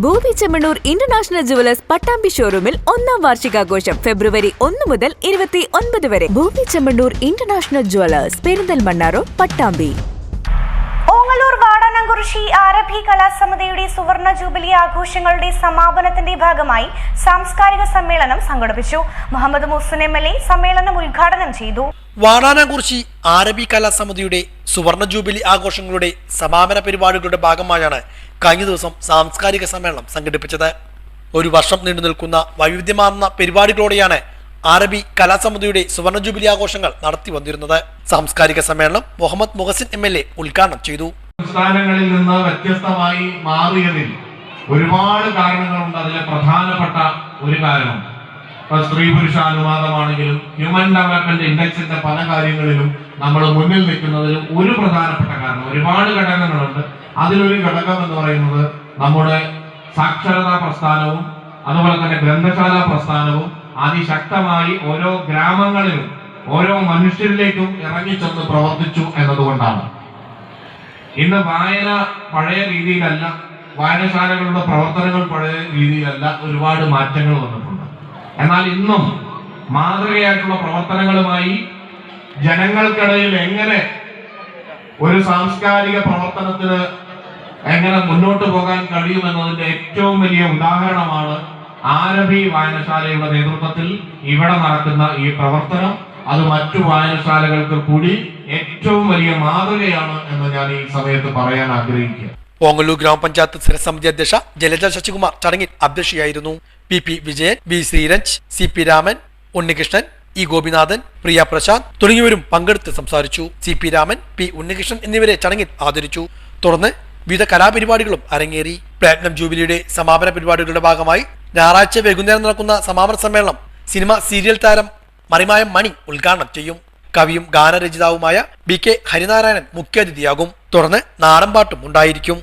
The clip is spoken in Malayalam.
ഭൂമി ചെമ്മണ്ണൂർ ഇന്റർനാഷണൽ ജുവലേഴ്സ് പട്ടാമ്പി ഷോറൂമിൽ ഒന്നാം വാർഷികാഘോഷം ഫെബ്രുവരി ഒന്ന് മുതൽ ഇരുപത്തി ഒൻപത് വരെ. ഭൂമി Chemmanur international jewellers Perinthalmanna road Pattambi. Vadanamkurissi Arabhi കലാസമിതിയുടെ സുവർണ ജൂബിലി ആഘോഷങ്ങളുടെ സമാപനത്തിന്റെ ഭാഗമായി സാംസ്കാരിക സമ്മേളനം സംഘടിപ്പിച്ചു. Muhammad Muhsin M L A സമ്മേളനം ഉദ്ഘാടനം ചെയ്തു. വാടാനാകുറിശി ആരബി കലാസമിതിയുടെ സുവർണ ജൂബിലി ആഘോഷങ്ങളുടെ സമാപന പരിപാടികളുടെ ഭാഗമായാണ് കഴിഞ്ഞ ദിവസം സാംസ്കാരിക സമ്മേളനം സംഘടിപ്പിച്ചത്. ഒരു വർഷം നീണ്ടു നിൽക്കുന്ന വൈവിധ്യമാർന്ന പരിപാടികളോടെയാണ് അറബി കലാസമിതിയുടെ സുവർണ ജൂബിലി ആഘോഷങ്ങൾ നടത്തി വന്നിരുന്നത്. സാംസ്കാരിക സമ്മേളനം Muhammad Muhsin M L A ഉദ്ഘാടനം ചെയ്തു. സംസ്ഥാനങ്ങളിൽ നിന്ന് വ്യത്യസ്തമായി മാറിയതിൽ ഒരുപാട് കാരണങ്ങളുണ്ട്. അതിലെ പ്രധാനപ്പെട്ട ഒരു കാരണം സ്ത്രീ പുരുഷ അനുവാദമാണെങ്കിലും ഹ്യൂമൻ ഡെവലപ്മെന്റ് ഇൻഡെക്സിന്റെ പല കാര്യങ്ങളിലും നമ്മൾ മുന്നിൽ നിൽക്കുന്നതിൽ ഒരു പ്രധാനപ്പെട്ട കാരണം ഒരുപാട് ഘടകങ്ങളുണ്ട്. അതിലൊരു ഘടകം എന്ന് പറയുന്നത് നമ്മുടെ സാക്ഷരതാ പ്രസ്ഥാനവും അതുപോലെ തന്നെ ഗ്രന്ഥശാല പ്രസ്ഥാനവും അതിശക്തമായി ഓരോ ഗ്രാമങ്ങളിലും ഓരോ മനുഷ്യരിലേക്കും ഇറങ്ങിച്ചെന്ന് പ്രവർത്തിച്ചു എന്നതുകൊണ്ടാണ്. ഇന്ന് വായന പഴയ രീതിയിലല്ല വായനശാലകളുടെ പ്രവർത്തനങ്ങൾ പഴയ രീതിയിലല്ല ഒരുപാട് മാറ്റങ്ങൾ വന്നിട്ടുണ്ട്. എന്നാൽ ഇന്നും മാതൃകയായിട്ടുള്ള പ്രവർത്തനങ്ങളുമായി ജനങ്ങൾക്കിടയിൽ എങ്ങനെ ഒരു സാംസ്കാരിക പ്രവർത്തനത്തിന് എങ്ങനെ മുന്നോട്ട് പോകാൻ കഴിയുമെന്നതിന്റെ ഏറ്റവും വലിയ ഉദാഹരണമാണ് ആരഭി വായനശാലയുടെ നേതൃത്വത്തിൽ ഇവിടെ നടക്കുന്ന ഈ പ്രവർത്തനം. അത് മറ്റു വായനശാലകൾക്ക് കൂടി ഏറ്റവും വലിയ മാതൃകയാണ് എന്ന് ഞാൻ ഈ സമയത്ത് പറയാൻ ആഗ്രഹിക്കുക. ഓങ്ങല്ലൂർ ഗ്രാമപഞ്ചായത്ത് സ്ഥിരസമിതി അധ്യക്ഷ ജലജ ശശികുമാർ ചടങ്ങിൽ അധ്യക്ഷയായിരുന്നു. P P Vijayan B Sreeranj C P Raman Unnikrishnan E Gopinathan Priya Prasanth തുടങ്ങിയവരും പങ്കെടുത്ത് സംസാരിച്ചു. C P Raman P Unnikrishnan എന്നിവരെ ചടങ്ങിൽ ആദരിച്ചു. തുടർന്ന് വിവിധ കലാപരിപാടികളും അരങ്ങേറി. പ്ലാറ്റിനം ജൂബിലിയുടെ സമാപന പരിപാടികളുടെ ഭാഗമായി ഞായറാഴ്ച വൈകുന്നേരം നടക്കുന്ന സമാപന സമ്മേളനം സിനിമ സീരിയൽ താരം മറിമായം മണി ഉദ്ഘാടനം ചെയ്യും. കവിയും ഗാനരചിതാവുമായ ബി കെ ഹരിനാരായണൻ മുഖ്യാതിഥിയാകും. തുടർന്ന് നാടൻപാട്ടും ഉണ്ടായിരിക്കും.